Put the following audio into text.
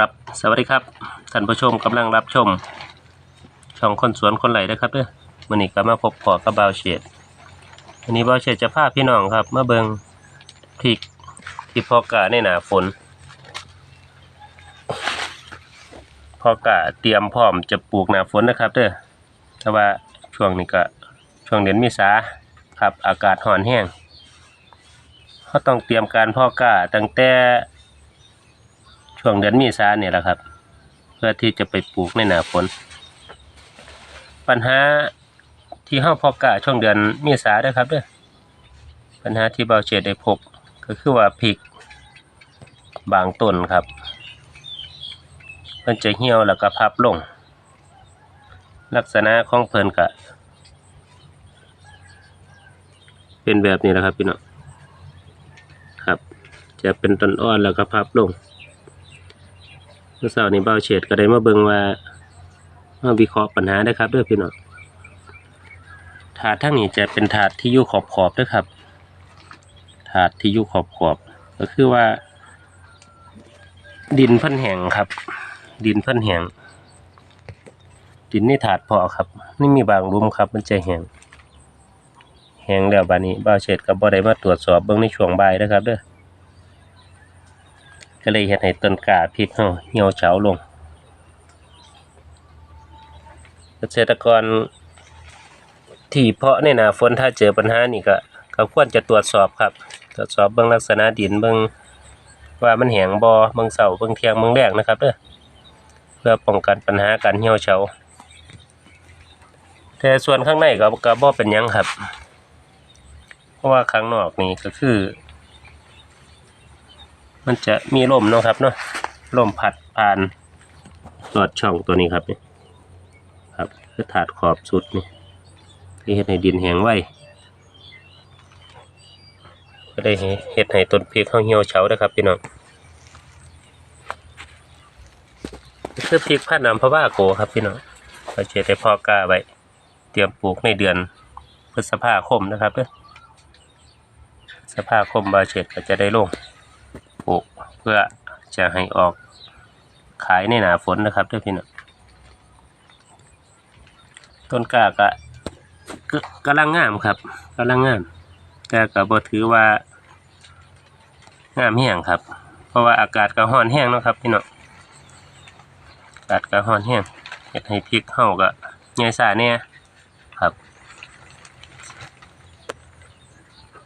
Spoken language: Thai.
ครับ สวัสดีครับท่านผู้ชมกำลังรับชม ช่องคนสวนคนไหลนะครับเด้อวันนี้ก็มาพบพอกับบาวเฉดวันนี้บาวเฉดจะพาพี่น้องครับมาเบิงพริกที่พอกาในหนาฝน พอกาเตรียมพร้อมจะปลูกหนาฝนนะครับเด้อแต่ว่าช่วงนี้ก็ช่วงเดือนเมษาครับอากาศร้อนแห้งเขาต้องเตรียมการพอกาตั้งแต่ ช่วงเดือนมีษาเนี่ยแหละครับ เพื่อที่จะไปปลูกในหนาฝน ปัญหาที่ห้าพอกะช่วงเดือนมีษาด้อครับเด้อปัญหาที่เบาเฉดได้พบก็คือว่าพริก บางต้นครับ มันจะเหี่ยวแล้วก็พับลง ลักษณะของเพิ่นกะ เป็นแบบนี้แหละครับพี่น้องครับ จะเป็นต้นอ่อนแล้วก็พับลง มื่อเช้านี้เบาเฉดก็ได้มาเบิ่งว่ามาวิเคราะห์ปัญหาได้ครับเด้อพี่น้องถาดทั้งนี้จะเป็นถาดที่อยู่ขอบขอบด้อครับ ถาดที่อยู่ขอบขอบก็คือว่า ดินพิ่นแห้งครับ ดินพิ่นแห้งดินในถาดพอครับนี่มีบางหลุมครับ มันจะแห้งแห้งแล้วบานี้เบาเฉดก็บ่ได้มาตรวจสอบเบิ่งในช่วงบ่ายเด้อครับเด้อ ก็เลยเฮ็ดให้ต้นกาพริกเฮาเหี่ยวเฉาลง เกษตรกรที่เพาะในหนาฝนถ้าเจอปัญหานี่ก็ก็ควรจะตรวจสอบครับ ตรวจสอบเบิ่งลักษณะดินเบิ่งว่ามันแหงบ่เบิ่งเสาเบิ่งเทียงเบิ่งแรงนะครับเด้อเพื่อป้องกันปัญหาการเหี่ยวเฉาแต่ส่วนข้างในก็ก็บ่เป็นยังครับ เพราะว่าข้างนอกนี่ก็คือ มันจะมีลมเนาะครับเนาะลมพัดผ่านลอดช่องตัวนี้ครับนี่ครับคือถาดขอบสุดนี่ที่เฮ็ดให้ดินแห้งไว้ก็ได้เฮ็ดให้ต้นพริกเขาเหี่ยวเฉาเด้ครับพี่น้องคือพริกพันน้ำพะว่าโกครับพี่น้องเราเจได้พอกล้าไว้เตรียมปลูกในเดือนพฤษภาคมนะครับเด้อพฤษภาคมบาเฉดก็จะได้ลง ปลูกเพื่อจะให้ออกขายในหนาฝนนะครับด้วยพี่น้องต้นกล้าก็กำลังงามครับกำลังงาม แต่ก็บ่ถือว่างามแห้งครับ เพราะว่าอากาศก็ร้อนแห้งนะครับพี่น้องอากาศก็ร้อนแห้งเฮ็ดให้พริกเฮาก็ใหญ่ซ่าแน่ครับ